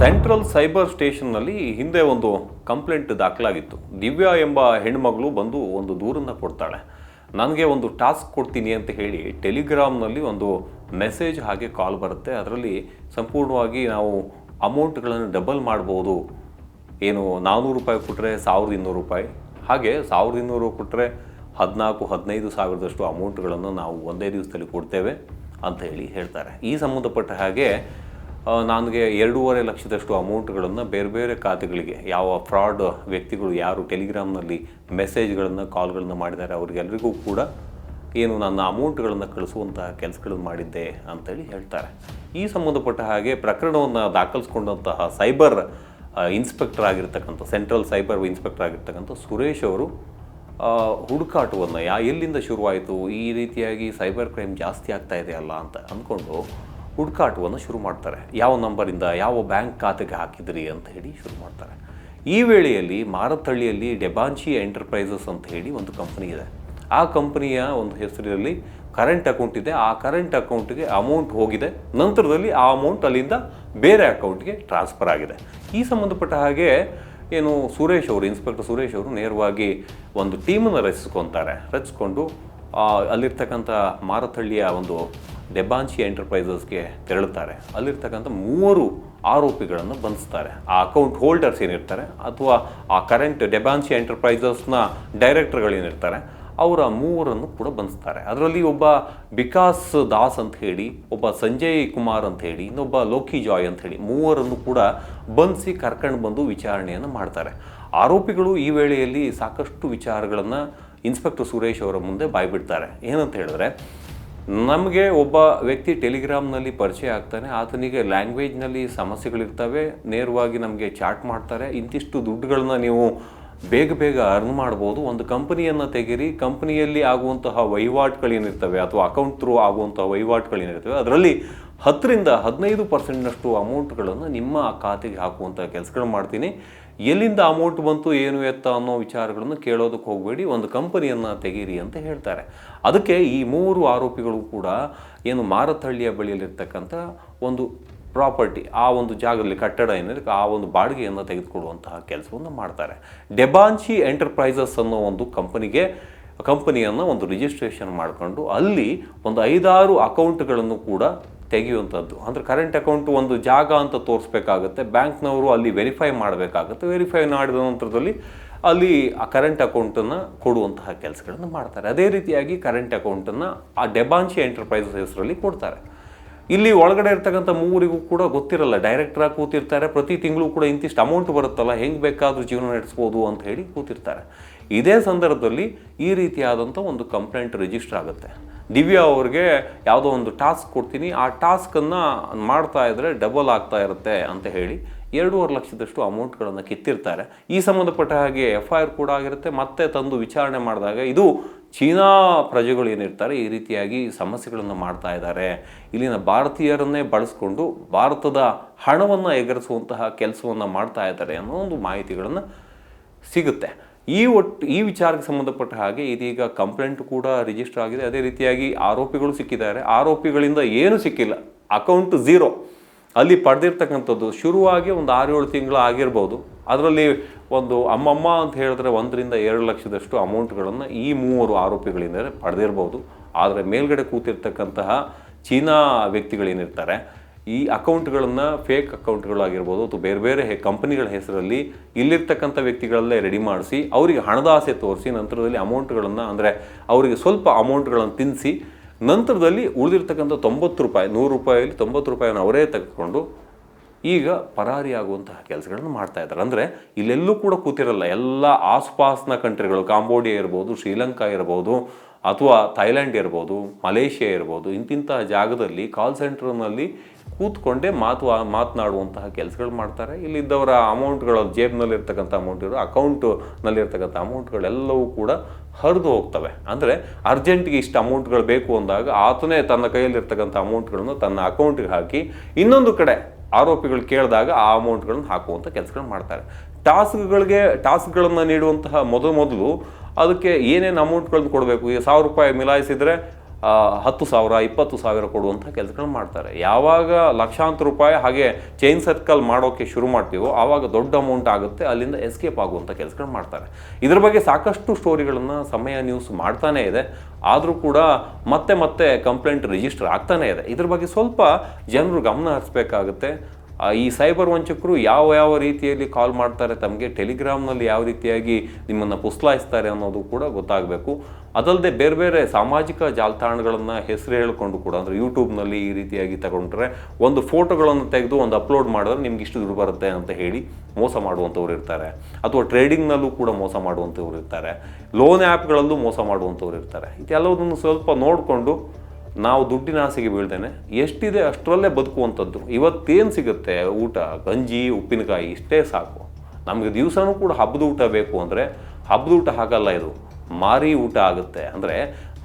Central cyber ಸ್ಟೇಷನ್ನಲ್ಲಿ ಹಿಂದೆ ಒಂದು complaint ದಾಖಲಾಗಿತ್ತು. ದಿವ್ಯಾ ಎಂಬ ಹೆಣ್ಮಗಳು ಬಂದು ಒಂದು ದೂರನ್ನು ಕೊಡ್ತಾಳೆ. ನನಗೆ ಒಂದು ಟಾಸ್ಕ್ ಕೊಡ್ತೀನಿ ಅಂತ ಹೇಳಿ ಟೆಲಿಗ್ರಾಮ್ನಲ್ಲಿ ಒಂದು ಮೆಸೇಜ್ ಹಾಗೆ ಕಾಲ್ ಬರುತ್ತೆ. ಅದರಲ್ಲಿ ಸಂಪೂರ್ಣವಾಗಿ ನಾವು ಅಮೌಂಟ್ಗಳನ್ನು ಡಬಲ್ ಮಾಡ್ಬೋದು. ಏನು ನಾನ್ನೂರು ರೂಪಾಯಿ ಕೊಟ್ಟರೆ ಸಾವಿರದ ಇನ್ನೂರು ರೂಪಾಯಿ. ಹಾಗೆ ಸಾವಿರದ ಇನ್ನೂರು ಕೊಟ್ಟರೆ ಹದಿನಾಲ್ಕು, ಹದಿನೈದು ಸಾವಿರದಷ್ಟು ಅಮೌಂಟ್ಗಳನ್ನು ನಾವು ಒಂದೇ ದಿವಸದಲ್ಲಿ ಕೊಡ್ತೇವೆ ಅಂತ ಹೇಳಿ ಹೇಳ್ತಾರೆ. ಈ ಸಂಬಂಧಪಟ್ಟ ಹಾಗೆ ನನಗೆ ಎರಡೂವರೆ ಲಕ್ಷದಷ್ಟು ಅಮೌಂಟ್ಗಳನ್ನು ಬೇರೆ ಬೇರೆ ಖಾತೆಗಳಿಗೆ, ಯಾವ ಫ್ರಾಡ್ ವ್ಯಕ್ತಿಗಳು ಯಾರು ಟೆಲಿಗ್ರಾಮ್ನಲ್ಲಿ ಮೆಸೇಜ್ಗಳನ್ನು, ಕಾಲ್ಗಳನ್ನು ಮಾಡಿದ್ದಾರೆ ಅವ್ರಿಗೆಲ್ಲರಿಗೂ ಕೂಡ ಏನು ನನ್ನ ಅಮೌಂಟ್ಗಳನ್ನು ಕಳಿಸುವಂತಹ ಕೆಲಸಗಳನ್ನು ಮಾಡಿದ್ದೆ ಅಂತೇಳಿ ಹೇಳ್ತಾರೆ. ಈ ಸಂಬಂಧಪಟ್ಟ ಹಾಗೆ ಪ್ರಕರಣವನ್ನು ದಾಖಲಿಸ್ಕೊಂಡಂತಹ ಸೈಬರ್ ಇನ್ಸ್ಪೆಕ್ಟರ್ ಆಗಿರ್ತಕ್ಕಂಥ, ಸೆಂಟ್ರಲ್ ಸೈಬರ್ ಇನ್ಸ್ಪೆಕ್ಟರ್ ಆಗಿರ್ತಕ್ಕಂಥ ಸುರೇಶ್ ಅವರು ಹುಡುಕಾಟವನ್ನು ಯಾ, ಎಲ್ಲಿಂದ ಶುರುವಾಯಿತು? ಈ ರೀತಿಯಾಗಿ ಸೈಬರ್ ಕ್ರೈಮ್ ಜಾಸ್ತಿ ಆಗ್ತಾ ಇದೆಯಲ್ಲ ಅಂತ ಅಂದ್ಕೊಂಡು ಹುಡುಕಾಟವನ್ನು ಶುರು ಮಾಡ್ತಾರೆ. ಯಾವ ನಂಬರಿಂದ ಯಾವ ಬ್ಯಾಂಕ್ ಖಾತೆಗೆ ಹಾಕಿದ್ರಿ ಅಂತ ಹೇಳಿ ಶುರು ಮಾಡ್ತಾರೆ. ಈ ವೇಳೆಯಲ್ಲಿ ಮಾರತಳ್ಳಿಯಲ್ಲಿ ಡೆಬಾಂಚಿ ಎಂಟರ್ಪ್ರೈಸಸ್ ಅಂತ ಹೇಳಿ ಒಂದು ಕಂಪನಿ ಇದೆ. ಆ ಕಂಪನಿಯ ಒಂದು ಹೆಸರಿನಲ್ಲಿ ಕರೆಂಟ್ ಅಕೌಂಟ್ ಇದೆ. ಆ ಕರೆಂಟ್ ಅಕೌಂಟ್ಗೆ ಅಮೌಂಟ್ ಹೋಗಿದೆ. ನಂತರದಲ್ಲಿ ಆ ಅಮೌಂಟ್ ಅಲ್ಲಿಂದ ಬೇರೆ ಅಕೌಂಟ್ಗೆ ಟ್ರಾನ್ಸ್ಫರ್ ಆಗಿದೆ. ಈ ಸಂಬಂಧಪಟ್ಟ ಹಾಗೆ ಏನು ಸುರೇಶ್ ಅವರು, ಇನ್ಸ್ಪೆಕ್ಟರ್ ಸುರೇಶ್ ಅವರು ನೇರವಾಗಿ ಒಂದು ಟೀಮನ್ನು ರಚಿಸ್ಕೊತಾರೆ. ರಚಿಸ್ಕೊಂಡು ಅಲ್ಲಿರ್ತಕ್ಕಂಥ ಮಾರತಳ್ಳಿಯ ಒಂದು ಡೆಬಾನ್ಚಿ ಎಂಟರ್ಪ್ರೈಸಸ್ಗೆ ತೆರಳುತ್ತಾರೆ. ಅಲ್ಲಿರ್ತಕ್ಕಂಥ ಮೂವರು ಆರೋಪಿಗಳನ್ನು ಬಂಧಿಸ್ತಾರೆ. ಆ ಅಕೌಂಟ್ ಹೋಲ್ಡರ್ಸ್ ಏನಿರ್ತಾರೆ ಅಥವಾ ಆ ಕರೆಂಟ್ ಡೆಬಾಂಚಿ ಎಂಟರ್ಪ್ರೈಸಸ್ನ ಡೈರೆಕ್ಟರ್ಗಳೇನಿರ್ತಾರೆ ಅವರ ಮೂವರನ್ನು ಕೂಡ ಬಂಧಿಸ್ತಾರೆ. ಅದರಲ್ಲಿ ಒಬ್ಬ ವಿಕಾಸ್ ದಾಸ್ ಅಂತ ಹೇಳಿ, ಒಬ್ಬ ಸಂಜಯ್ ಕುಮಾರ್ ಅಂತ ಹೇಳಿ, ಇನ್ನೊಬ್ಬ ಲೋಕಿ ಜಾಯ್ ಅಂತ ಹೇಳಿ ಮೂವರನ್ನು ಕೂಡ ಬಂಧಿಸಿ ಕರ್ಕೊಂಡು ಬಂದು ವಿಚಾರಣೆಯನ್ನು ಮಾಡ್ತಾರೆ. ಆರೋಪಿಗಳು ಈ ವೇಳೆಯಲ್ಲಿ ಸಾಕಷ್ಟು ವಿಚಾರಗಳನ್ನು ಇನ್ಸ್ಪೆಕ್ಟರ್ ಸುರೇಶ್ ಅವರ ಮುಂದೆ ಬಾಯ್ಬಿಡ್ತಾರೆ. ಏನಂತ ಹೇಳಿದ್ರೆ ನಮಗೆ ಒಬ್ಬ ವ್ಯಕ್ತಿ ಟೆಲಿಗ್ರಾಮ್ನಲ್ಲಿ ಪರಿಚಯ ಆಗ್ತಾನೆ, ಆತನಿಗೆ ಲ್ಯಾಂಗ್ವೇಜ್ನಲ್ಲಿ ಸಮಸ್ಯೆಗಳಿರ್ತವೆ, ನೇರವಾಗಿ ನಮಗೆ ಚಾಟ್ ಮಾಡ್ತಾರೆ, ಇಂತಿಷ್ಟು ದುಡ್ಡುಗಳನ್ನ ನೀವು ಬೇಗ ಬೇಗ ಅರ್ನ್ ಮಾಡ್ಬೋದು. ಒಂದು ಕಂಪನಿಯನ್ನು ತೆಗೀರಿ, ಕಂಪನಿಯಲ್ಲಿ ಆಗುವಂತಹ ವಹಿವಾಟುಗಳೇನಿರ್ತವೆ ಅಥವಾ ಅಕೌಂಟ್ ಥ್ರೂ ಆಗುವಂತಹ ವಹಿವಾಟುಗಳೇನಿರ್ತವೆ ಅದರಲ್ಲಿ ಹತ್ತರಿಂದ ಹದಿನೈದು ಪರ್ಸೆಂಟ್ನಷ್ಟು ಅಮೌಂಟ್ಗಳನ್ನು ನಿಮ್ಮ ಖಾತೆಗೆ ಹಾಕುವಂಥ ಕೆಲಸಗಳು ಮಾಡ್ತೀನಿ. ಎಲ್ಲಿಂದ ಅಮೌಂಟ್ ಬಂತು, ಏನು ಎತ್ತ ಅನ್ನೋ ವಿಚಾರಗಳನ್ನು ಕೇಳೋದಕ್ಕೆ ಹೋಗಬೇಡಿ, ಒಂದು ಕಂಪನಿಯನ್ನು ತೆಗೀರಿ ಅಂತ ಹೇಳ್ತಾರೆ. ಅದಕ್ಕೆ ಈ ಮೂರು ಆರೋಪಿಗಳು ಕೂಡ ಏನು ಮಾರತಹಳ್ಳಿಯ ಬಳಿಯಲ್ಲಿರ್ತಕ್ಕಂಥ ಒಂದು ಪ್ರಾಪರ್ಟಿ, ಆ ಒಂದು ಜಾಗದಲ್ಲಿ ಕಟ್ಟಡ ಏನಿದೆ, ಆ ಒಂದು ಬಾಡಿಗೆಯನ್ನು ತೆಗೆದುಕೊಡುವಂತಹ ಕೆಲಸವನ್ನು ಮಾಡ್ತಾರೆ. ಡೆಬಾಂಚಿ ಎಂಟರ್ಪ್ರೈಸಸ್ ಅನ್ನೋ ಒಂದು ಕಂಪನಿಗೆ, ಕಂಪನಿಯನ್ನು ಒಂದು ರಿಜಿಸ್ಟ್ರೇಷನ್ ಮಾಡಿಕೊಂಡು ಅಲ್ಲಿ ಒಂದು ಐದಾರು ಅಕೌಂಟ್ಗಳನ್ನು ಕೂಡ ತೆಗೆಯುವಂಥದ್ದು. ಅಂದರೆ ಕರೆಂಟ್ ಅಕೌಂಟ್ ಒಂದು ಜಾಗ ಅಂತ ತೋರಿಸ್ಬೇಕಾಗುತ್ತೆ. ಬ್ಯಾಂಕ್ನವರು ಅಲ್ಲಿ ವೆರಿಫೈ ಮಾಡಬೇಕಾಗುತ್ತೆ. ವೆರಿಫೈ ಮಾಡಿದ ನಂತರದಲ್ಲಿ ಅಲ್ಲಿ ಆ ಕರೆಂಟ್ ಅಕೌಂಟನ್ನು ಕೊಡುವಂತಹ ಕೆಲಸಗಳನ್ನು ಮಾಡ್ತಾರೆ. ಅದೇ ರೀತಿಯಾಗಿ ಕರೆಂಟ್ ಅಕೌಂಟನ್ನು ಆ ಡೆಬಾಂಚಿ ಎಂಟರ್ಪ್ರೈಸಸ್ ಹೆಸರಲ್ಲಿ ಕೊಡ್ತಾರೆ. ಇಲ್ಲಿ ಒಳಗಡೆ ಇರ್ತಕ್ಕಂಥ ಮೂವರಿಗೂ ಕೂಡ ಗೊತ್ತಿರಲ್ಲ. ಡೈರೆಕ್ಟರ್ ಆಗಿ ಕೂತಿರ್ತಾರೆ. ಪ್ರತಿ ತಿಂಗಳು ಕೂಡ ಇಂತಿಷ್ಟು ಅಮೌಂಟ್ ಬರುತ್ತಲ್ಲ. ಹೆಂಗೆ ಬೇಕಾದರೂ ಜೀವನ ನಡೆಸ್ಬೋದು ಅಂತ ಹೇಳಿ ಕೂತಿರ್ತಾರೆ. ಇದೇ ಸಂದರ್ಭದಲ್ಲಿ ಈ ರೀತಿಯಾದಂಥ ಒಂದು ಕಂಪ್ಲೇಂಟ್ ರಿಜಿಸ್ಟರ್ ಆಗುತ್ತೆ. ದಿವ್ಯಾ ಅವ್ರಿಗೆ ಯಾವುದೋ ಒಂದು ಟಾಸ್ಕ್ ಕೊಡ್ತೀನಿ. ಆ ಟಾಸ್ಕನ್ನು ಮಾಡ್ತಾ ಇದ್ದರೆ ಡಬಲ್ ಆಗ್ತಾ ಇರುತ್ತೆ ಅಂತ ಹೇಳಿ ಎರಡೂವರೆ ಲಕ್ಷದಷ್ಟು ಅಮೌಂಟ್ಗಳನ್ನು ಕಿತ್ತಿರ್ತಾರೆ. ಈ ಸಂಬಂಧಪಟ್ಟ ಹಾಗೆ ಎಫ್ ಐ ಆರ್ ಕೂಡ ಆಗಿರುತ್ತೆ. ಮತ್ತೆ ತಂದು ವಿಚಾರಣೆ ಮಾಡಿದಾಗ ಇದು ಚೀನಾ ಪ್ರಜೆಗಳು ಏನಿರ್ತಾರೆ, ಈ ರೀತಿಯಾಗಿ ಸಮಸ್ಯೆಗಳನ್ನು ಮಾಡ್ತಾ ಇದ್ದಾರೆ. ಇಲ್ಲಿನ ಭಾರತೀಯರನ್ನೇ ಬಳಸ್ಕೊಂಡು ಭಾರತದ ಹಣವನ್ನು ಎಗರಿಸುವಂತಹ ಕೆಲಸವನ್ನು ಮಾಡ್ತಾ ಇದ್ದಾರೆ ಅನ್ನೋ ಒಂದು ಮಾಹಿತಿಗಳನ್ನು ಸಿಗುತ್ತೆ. ಈ ಒಟ್ಟು, ಈ ವಿಚಾರಕ್ಕೆ ಸಂಬಂಧಪಟ್ಟ ಹಾಗೆ ಇದೀಗ ಕಂಪ್ಲೇಂಟ್ ಕೂಡ ರಿಜಿಸ್ಟರ್ ಆಗಿದೆ. ಅದೇ ರೀತಿಯಾಗಿ ಆರೋಪಿಗಳು ಸಿಕ್ಕಿದ್ದಾರೆ. ಆರೋಪಿಗಳಿಂದ ಏನು ಸಿಕ್ಕಿಲ್ಲ. Account zero. ಅಲ್ಲಿ ಪಡೆದಿರ್ತಕ್ಕಂಥದ್ದು ಶುರುವಾಗಿ ಒಂದು ಆರು ಏಳು ತಿಂಗಳು ಆಗಿರ್ಬೋದು. ಅದರಲ್ಲಿ ಒಂದು ಅಮ್ಮಮ್ಮ ಅಂತ ಹೇಳಿದ್ರೆ ಒಂದರಿಂದ ಎರಡು ಲಕ್ಷದಷ್ಟು ಅಮೌಂಟ್ಗಳನ್ನು ಈ ಮೂವರು ಆರೋಪಿಗಳಿಂದ ಪಡೆದಿರ್ಬೋದು. ಆದರೆ ಮೇಲ್ಗಡೆ ಕೂತಿರ್ತಕ್ಕಂತಹ ಚೀನಾ ವ್ಯಕ್ತಿಗಳೇನಿರ್ತಾರೆ, ಈ ಅಕೌಂಟ್ಗಳನ್ನು ಫೇಕ್ ಅಕೌಂಟ್ಗಳಾಗಿರ್ಬೋದು ಅಥವಾ ಬೇರೆ ಬೇರೆ ಕಂಪನಿಗಳ ಹೆಸರಲ್ಲಿ ಇಲ್ಲಿರ್ತಕ್ಕಂಥ ವ್ಯಕ್ತಿಗಳಲ್ಲೇ ರೆಡಿ ಮಾಡಿಸಿ, ಅವರಿಗೆ ಹಣದ ಆಸೆ ತೋರಿಸಿ, ನಂತರದಲ್ಲಿ ಅಮೌಂಟ್ಗಳನ್ನು ಅಂದರೆ ಅವರಿಗೆ ಸ್ವಲ್ಪ ಅಮೌಂಟ್ಗಳನ್ನು ತಿನ್ನಿಸಿ ನಂತರದಲ್ಲಿ ಉಳಿದಿರ್ತಕ್ಕಂಥ ತೊಂಬತ್ತು ರೂಪಾಯಿ, ನೂರು ರೂಪಾಯಲ್ಲಿ ತೊಂಬತ್ತು ರೂಪಾಯಿಯನ್ನು ಅವರೇ ತೆಗೆದುಕೊಂಡು ಈಗ ಪರಾರಿಯಾಗುವಂತಹ ಕೆಲಸಗಳನ್ನು ಮಾಡ್ತಾ ಇದ್ದಾರೆ. ಅಂದರೆ ಇಲ್ಲೆಲ್ಲೂ ಕೂಡ ಕೂತಿರಲ್ಲ. ಎಲ್ಲ ಆಸ್ಪಾಸ್ನ ಕಂಟ್ರಿಗಳು, ಕಾಂಬೋಡಿಯಾ ಇರ್ಬೋದು, ಶ್ರೀಲಂಕಾ ಇರ್ಬೋದು, ಅಥವಾ ಥೈಲ್ಯಾಂಡ್ ಇರ್ಬೋದು, ಮಲೇಷಿಯಾ ಇರ್ಬೋದು, ಇಂತಿಂತಹ ಜಾಗದಲ್ಲಿ ಕಾಲ್ ಸೆಂಟರ್ನಲ್ಲಿ ಕೂತ್ಕೊಂಡೇ ಮಾತು, ಮಾತನಾಡುವಂತಹ ಕೆಲಸಗಳು ಮಾಡ್ತಾರೆ. ಇಲ್ಲಿದ್ದವರ ಅಮೌಂಟ್ಗಳು ಜೇಬ್ನಲ್ಲಿರ್ತಕ್ಕಂಥ ಅಮೌಂಟ್ ಇರೋ ಅಕೌಂಟ್ನಲ್ಲಿರ್ತಕ್ಕಂಥ ಅಮೌಂಟ್ಗಳೆಲ್ಲವೂ ಕೂಡ ಹರಿದು ಹೋಗ್ತವೆ. ಅಂದರೆ ಅರ್ಜೆಂಟ್ಗೆ ಇಷ್ಟು ಅಮೌಂಟ್ಗಳು ಬೇಕು ಅಂದಾಗ ಆತನೇ ತನ್ನ ಕೈಯಲ್ಲಿರ್ತಕ್ಕಂಥ ಅಮೌಂಟ್ಗಳನ್ನು ತನ್ನ ಅಕೌಂಟಿಗೆ ಹಾಕಿ ಇನ್ನೊಂದು ಕಡೆ ಆರೋಪಿಗಳು ಕೇಳಿದಾಗ ಆ ಅಮೌಂಟ್ಗಳನ್ನು ಹಾಕುವಂಥ ಕೆಲಸಗಳನ್ನ ಮಾಡ್ತಾರೆ. ಟಾಸ್ಕ್ಗಳಿಗೆ, ಟಾಸ್ಕ್ಗಳನ್ನು ನೀಡುವಂತಹ ಮೊದಲು ಮೊದಲು ಅದಕ್ಕೆ ಏನೇನು ಅಮೌಂಟ್ಗಳನ್ನು ಕೊಡಬೇಕು? ಈ ಸಾವಿರ ರೂಪಾಯಿ ಮಿಲಾಯಿಸಿದರೆ ಹತ್ತು ಸಾವಿರ, ಇಪ್ಪತ್ತು ಸಾವಿರ ಕೊಡುವಂಥ ಕೆಲಸಗಳು ಮಾಡ್ತಾರೆ. ಯಾವಾಗ ಲಕ್ಷಾಂತರ ರೂಪಾಯಿ ಹಾಗೆ ಚೈನ್ ಸರ್ಕಲ್ ಮಾಡೋಕ್ಕೆ ಶುರು ಮಾಡ್ತೀವೋ ಆವಾಗ ದೊಡ್ಡ ಅಮೌಂಟ್ ಆಗುತ್ತೆ, ಅಲ್ಲಿಂದ ಎಸ್ಕೇಪ್ ಆಗುವಂಥ ಕೆಲಸಗಳು ಮಾಡ್ತಾರೆ. ಇದ್ರ ಬಗ್ಗೆ ಸಾಕಷ್ಟು ಸ್ಟೋರಿಗಳನ್ನು ಸಮಯ ನ್ಯೂಸ್ ಮಾಡ್ತಾನೇ ಇದೆ. ಆದರೂ ಕೂಡ ಮತ್ತೆ ಮತ್ತೆ ಕಂಪ್ಲೇಂಟ್ ರಿಜಿಸ್ಟರ್ ಆಗ್ತಾನೇ ಇದೆ. ಇದ್ರ ಬಗ್ಗೆ ಸ್ವಲ್ಪ ಜನರು ಗಮನ ಹರಿಸ್ಬೇಕಾಗುತ್ತೆ. ಈ ಸೈಬರ್ ವಂಚಕರು ಯಾವ ಯಾವ ರೀತಿಯಲ್ಲಿ ಕಾಲ್ ಮಾಡ್ತಾರೆ, ತಮಗೆ ಟೆಲಿಗ್ರಾಮ್ನಲ್ಲಿ ಯಾವ ರೀತಿಯಾಗಿ ನಿಮ್ಮನ್ನು ಪುಸ್ಲಾಯಿಸ್ತಾರೆ ಅನ್ನೋದು ಕೂಡ ಗೊತ್ತಾಗಬೇಕು. ಅದಲ್ಲದೆ ಬೇರೆ ಬೇರೆ ಸಾಮಾಜಿಕ ಜಾಲತಾಣಗಳನ್ನು ಹೆಸರು ಹೇಳಿಕೊಂಡು ಕೂಡ, ಅಂದರೆ ಯೂಟ್ಯೂಬ್ನಲ್ಲಿ ಈ ರೀತಿಯಾಗಿ ತಗೊಂಡ್ರೆ ಒಂದು ಫೋಟೋಗಳನ್ನು ತೆಗೆದು ಒಂದು ಅಪ್ಲೋಡ್ ಮಾಡಿದ್ರೆ ನಿಮ್ಗೆ ಇಷ್ಟು ದುಡ್ಡು ಬರುತ್ತೆ ಅಂತ ಹೇಳಿ ಮೋಸ ಮಾಡುವಂಥವ್ರು ಇರ್ತಾರೆ. ಅಥವಾ ಟ್ರೇಡಿಂಗ್ನಲ್ಲೂ ಕೂಡ ಮೋಸ ಮಾಡುವಂಥವ್ರು ಇರ್ತಾರೆ. ಲೋನ್ ಆ್ಯಪ್ಗಳಲ್ಲೂ ಮೋಸ ಮಾಡುವಂಥವ್ರು ಇರ್ತಾರೆ. ಇದೆಲ್ಲವನ್ನು ಸ್ವಲ್ಪ ನೋಡಿಕೊಂಡು ನಾವು ದುಡ್ಡಿನ ಆಸೆಗೆ ಬೀಳ್ದೇನೆ ಎಷ್ಟಿದೆ ಅಷ್ಟರಲ್ಲೇ ಬದುಕುವಂಥದ್ದು. ಇವತ್ತೇನು ಸಿಗುತ್ತೆ? ಊಟ, ಗಂಜಿ, ಉಪ್ಪಿನಕಾಯಿ, ಇಷ್ಟೇ ಸಾಕು. ನಮಗೆ ದಿವಸನೂ ಕೂಡ ಹಬ್ಬದ ಊಟ ಬೇಕು ಅಂದರೆ ಹಬ್ಬದ ಊಟ ಹಾಗಲ್ಲ ಇದು. ಮಾರಿ ಊಟ ಆಗುತ್ತೆ. ಅಂದರೆ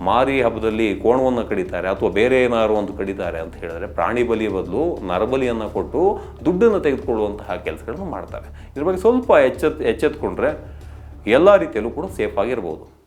ಮಾರಿ ಹಬ್ಬದಲ್ಲಿ ಕೋಣವನ್ನು ಕಡಿತಾರೆ ಅಥವಾ ಬೇರೆ ಏನಾದ್ರು ಒಂದು ಕಡಿತಾರೆ ಅಂತ ಹೇಳಿದ್ರೆ ಪ್ರಾಣಿ ಬಲಿ ಬದಲು ನರಬಲಿಯನ್ನು ಕೊಟ್ಟು ದುಡ್ಡನ್ನು ತೆಗೆದುಕೊಳ್ಳುವಂತಹ ಕೆಲಸಗಳನ್ನು ಮಾಡ್ತಾರೆ. ಇದ್ರ ಬಗ್ಗೆ ಸ್ವಲ್ಪ ಎಚ್ಚೆತ್, ಎಚ್ಚೆತ್ಕೊಂಡ್ರೆ ಎಲ್ಲ ರೀತಿಯಲ್ಲೂ ಕೂಡ ಸೇಫ್ ಆಗಿರ್ಬೋದು.